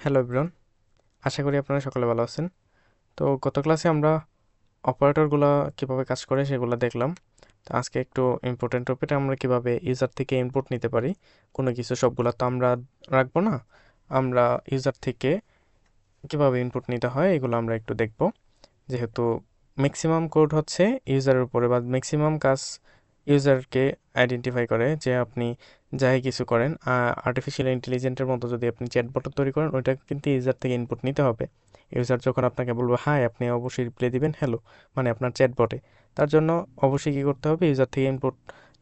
Hello everyone আশা করি আপনারা সকলে ভালো আছেন। তো গত ক্লাসে আমরা অপারেটরগুলো কীভাবে কাজ করে সেগুলো দেখলাম। তো আজকে একটু ইম্পর্টেন্ট টপিক আমরা কীভাবে ইউজার থেকে ইনপুট নিতে পারি, কোনো কিছু সবগুলো তো আমরা রাখব না। আমরা ইউজার থেকে কীভাবে ইনপুট নিতে হয় এগুলো আমরা একটু দেখব। যেহেতু ম্যাক্সিমাম কোড হচ্ছে ইউজারের উপরে, বা ম্যাক্সিমাম কাজ ইউজারকে আইডেন্টিফাই করে যে আপনি যাই কিছু করেন আর্টিফিশিয়াল ইন্টেলিজেন্টের মতো যদি আপনি চ্যাটবট তৈরি করেন, ওইটা কিন্তু ইউজার থেকে ইনপুট নিতে হবে। ইউজার যখন আপনাকে বলবে হাই আপনি অবশ্যই রিপ্লাই দিবেন হ্যালো মানে আপনার চ্যাটবটে তার জন্য অবশ্যই কী করতে হবে ইউজার থেকে ইনপুট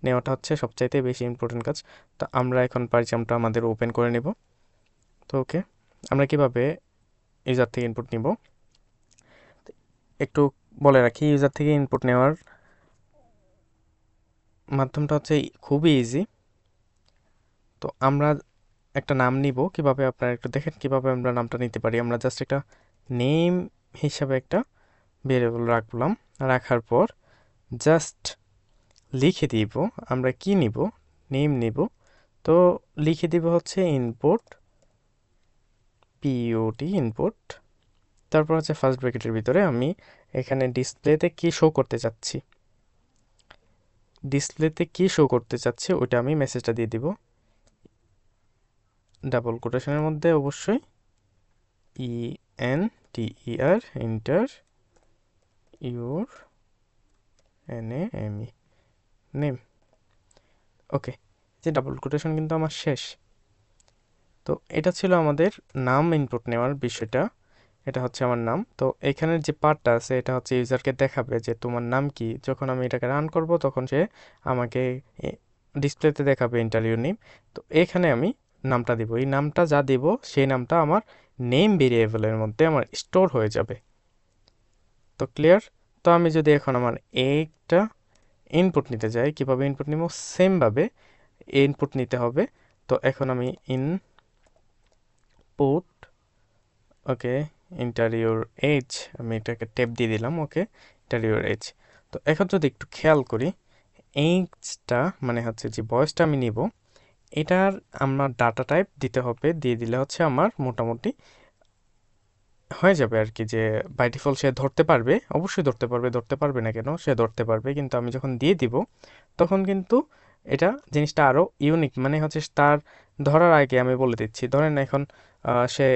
নেওয়াটা হচ্ছে সবচাইতে বেশি ইম্পর্টেন্ট কাজ। তো আমরা এখন পারিচামটা আমাদের ওপেন করে নেব। তো ওকে আমরা কীভাবে ইউজার থেকে ইনপুট নিব? একটু বলে রাখি ইউজার থেকে ইনপুট নেওয়ার মাধ্যমটা হচ্ছে খুবই ইজি তো আমরা একটা নাম নিব কীভাবে আপনারা একটু দেখেন কীভাবে আমরা নামটা নিতে পারি। আমরা জাস্ট একটা নেম হিসাবে একটা ভেরিয়েবল রাখলাম। রাখার পর জাস্ট লিখে দিব। আমরা কি নিব? নেম নিব। তো লিখে দিব হচ্ছে ইনপুট পিওটি ইনপুট তারপর হচ্ছে ফার্স্ট ব্র্যাকেটের ভিতরে আমি এখানে ডিসপ্লেতে কি শো করতে চাচ্ছি? ডিসপ্লেতে কি শো করতে চাচ্ছি ওইটা আমি মেসেজটা দিয়ে দিব। ডাবল কোটেশনের মধ্যে অবশ্যই E N T E R enter your N A M E name okay যে ডাবল কোটেশন কিন্তু আমার শেষ। তো এটা ছিল আমাদের নাম ইনপুট নেওয়ার বিষয়টা। এটা হচ্ছে আমার নাম। তো এখানের যে পার্টটা আছে, এটা হচ্ছে ইউজারকে দেখাবে যে তোমার নাম কি। যখন আমি এটাকে রান করব, তখন সে আমাকে ডিসপ্লেতে দেখাবে ইন্টারভিউ নেম তো এখানে আমি নামটা দিব। এই নামটা যা দিব, সেই নামটা আমার নেম ভেরিয়েবলের মধ্যে আমার স্টোর হয়ে যাবে। তো ক্লিয়ার তো আমি যদি এখন আমার এইটা ইনপুট নিতে যাই, কীভাবে ইনপুট নিব? সেমভাবে ইনপুট নিতে হবে। তো এখন আমি ইনপুট ওকে ইন্টারিওর এজ আমি এটাকে টেপ দিয়ে দিলাম, ওকে ইন্টারিওর এজ তো এখন যদি একটু খেয়াল করি এইজটা মানে হচ্ছে যে বয়সটা আমি নিব এটার আমার ডাটা টাইপ দিতে হবে, দিয়ে দিলে হচ্ছে আমার মোটামুটি হয়ে যাবে আর কি যে বাই সে ধরতে পারবে, অবশ্যই ধরতে পারবে ধরতে পারবে না কেন, সে ধরতে পারবে, কিন্তু আমি যখন দিয়ে দিব, তখন কিন্তু এটা জিনিসটা আরও ইউনিক মানে হচ্ছে তার ধরার আগে আমি বলে দিচ্ছি, ধরেন এখন সে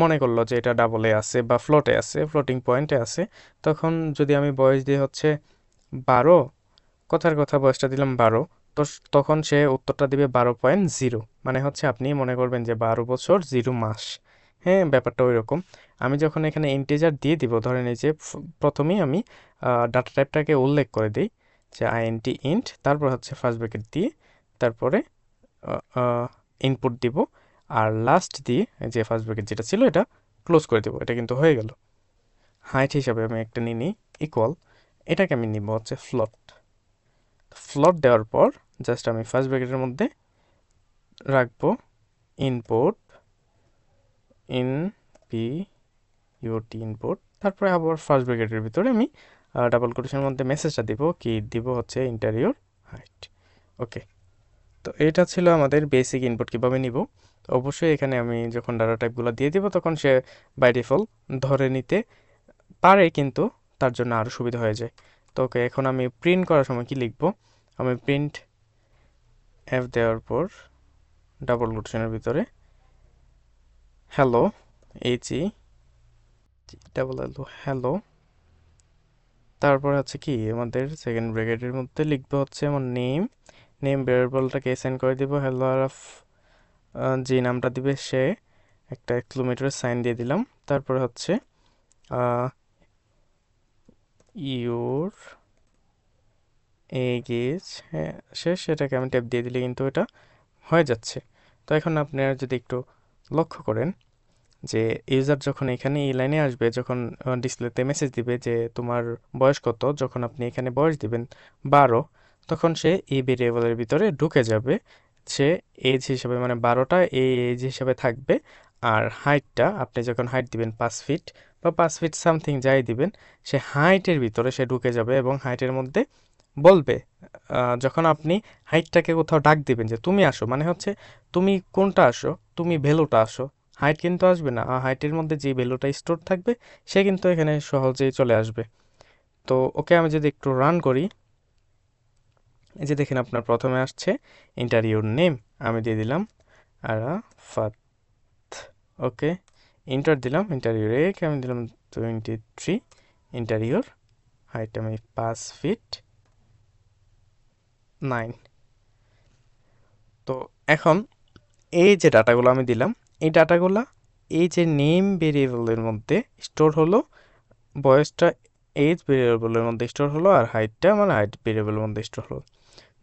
মনে করল যে এটা ডাবলে আছে বা ফ্লোটে আছে ফ্লোটিং পয়েন্টে আছে, তখন যদি আমি বয়স দিয়ে হচ্ছে বারো, কথার কথা বয়সটা দিলাম বারো তো তখন সে উত্তরটা দিবে বারো পয়েন্ট জিরো। মানে হচ্ছে আপনি মনে করবেন যে বারো বছর, জিরো মাস। হ্যাঁ ব্যাপারটা ওই রকম আমি যখন এখানে ইন্টিজার দিয়ে দিব, ধরেন এই যে প্রথমেই আমি ডাটা টাইপটাকে উল্লেখ করে দিই, যে আইএনটি ইন্ট তারপর হচ্ছে ফার্স্ট ব্র্যাকেট দিয়ে, তারপরে ইনপুট দিব, আর লাস্ট দিয়ে যে ফার্স্ট ব্র্যাকেট যেটা ছিল এটা ক্লোজ করে দেবো। এটা কিন্তু হয়ে গেল। হাইট হিসাবে আমি একটা নিয়ে নিই ইকুয়াল এটাকে আমি নিব হচ্ছে ফ্লট ফ্লট দেওয়ার পর জাস্ট আমি ফার্স্ট ব্র্যাকেটের মধ্যে রাখব input in P U T input তারপরে আবার ফার্স্ট ব্র্যাকেটের ভিতরে আমি ডাবল কোটেশনের মধ্যে মেসেজটা দিব, কি দিব হচ্ছে ইন্টারিওর হাইট ওকে তো এটা ছিল আমাদের বেসিক ইনপুট কীভাবে নিব? অবশ্যই এখানে আমি যখন ডাটা টাইপগুলো দিয়ে দিব, তখন সে বাই ডিফল্ট ধরে নিতে পারে, কিন্তু তার জন্য আরও সুবিধা হয়ে যায়। তো ওকে, এখন আমি প্রিন্ট করার সময় কি লিখব? আমি প্রিন্ট অ্যাপ দেওয়ার পর ডাবল কোটেশনের ভিতরে hello H double L O hello তারপর হচ্ছে কি, আমাদের সেকেন্ড ব্র্যাকেটের মধ্যে লিখব হচ্ছে আমার নেম নেম ভেরিয়েবলটাকে অ্যাসাইন করে দিব হ্যালো আর যে নামটা দিবে সে, একটা কিলোমিটারের সাইন দিয়ে দিলাম। তারপরে হচ্ছে ইউর এগেজ হ্যাঁ শেষ সেটাকে আমি ট্যাপ দিয়ে দিলে কিন্তু এটা হয়ে যাচ্ছে। তো এখন আপনারা যদি একটু লক্ষ্য করেন যে ইউজার যখন এখানে এই লাইনে আসবে, যখন ডিসপ্লেতে মেসেজ দিবে যে তোমার বয়স কত, যখন আপনি এখানে বয়স দিবেন বারো, তখন সে এই ভেরিয়েবলের ভিতরে ঢুকে যাবে। সে এজ হিসাবে মানে বারোটা এই এজ হিসাবে থাকবে, আর হাইটটা আপনি যখন হাইট দিবেন পাঁচ ফিট বা পাঁচ ফিট সামথিং যাই দিবেন, সে হাইটের ভিতরে সে ঢুকে যাবে এবং হাইটের মধ্যে বলবে যখন আপনি হাইটটাকে কোথাও ডাক দিবেন যে তুমি আসো মানে হচ্ছে তুমি কোনটা আসো, তুমি ভ্যালুটা আসো, হাইট কিন্তু আসবে না হাইটের মধ্যে যে ভ্যালুটা স্টোর থাকবে, সে কিন্তু এখানে সহজেই চলে আসবে। তো ওকে আমি যদি একটু রান করি, এই যে দেখেন আপনার প্রথমে আসছে ইন্টারভিউর নেম আমি দিয়ে দিলাম আর আরাফাত, ওকে ইন্টার দিলাম ইন্টারভিউর এক আমি দিলাম টোয়েন্টি থ্রি ইন্টারভিউর হাইট আমি পাঁচ ফিট নাইন তো এখন এই যে ডাটাগুলো আমি দিলাম, এই ডাটাগুলো, এই যে নেম ভেরিয়েবলের মধ্যে স্টোর হলো, বয়সটা এজ ভেরিয়েবলের মধ্যে স্টোর হলো আর হাইটটা আমার হাইট ভেরিয়েবলের মধ্যে স্টোর হলো।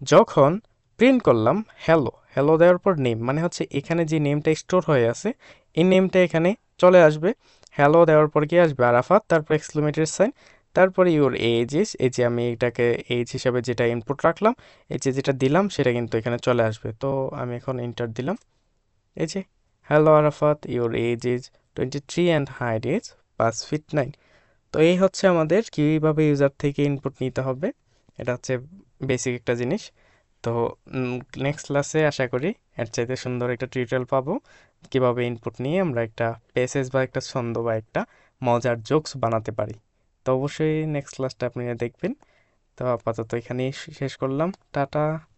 যখন প্রিন্ট করলাম হ্যালো হ্যালো দেওয়ার পর নেম মানে হচ্ছে এখানে যে নেমটা স্টোর হয়ে আছে, এই নেমটা এখানে চলে আসবে। হ্যালো দেওয়ার পর কি আসবে আরাফাত, তারপর এক্সক্লেমেটর সাইন তারপরে ইউর এজ এই যে আমি এটাকে এজ হিসাবে যেটা ইনপুট রাখলাম, এই যে যেটা দিলাম সেটা কিন্তু এখানে চলে আসবে। তো আমি এখন ইন্টার দিলাম। এই যে hello Arafat your age is twenty three and height is পাঁচ ফিট নাইন তো এই হচ্ছে আমাদের কীভাবে ইউজার থেকে ইনপুট নিতে হবে। এটা হচ্ছে বেসিক একটা জিনিস। তো নেক্সট ক্লাসে আশা করি এর চাইতে সুন্দর একটা টিউটোরিয়াল পাবো। কীভাবে ইনপুট নিয়ে আমরা একটা পেসেজ বা একটা ছন্দ বা একটা মজার জোকস বানাতে পারি। তো অবশ্যই নেক্সট ক্লাসটা আপনারা দেখবেন। তো আপাতত এখানেই শেষ করলাম। টাটা।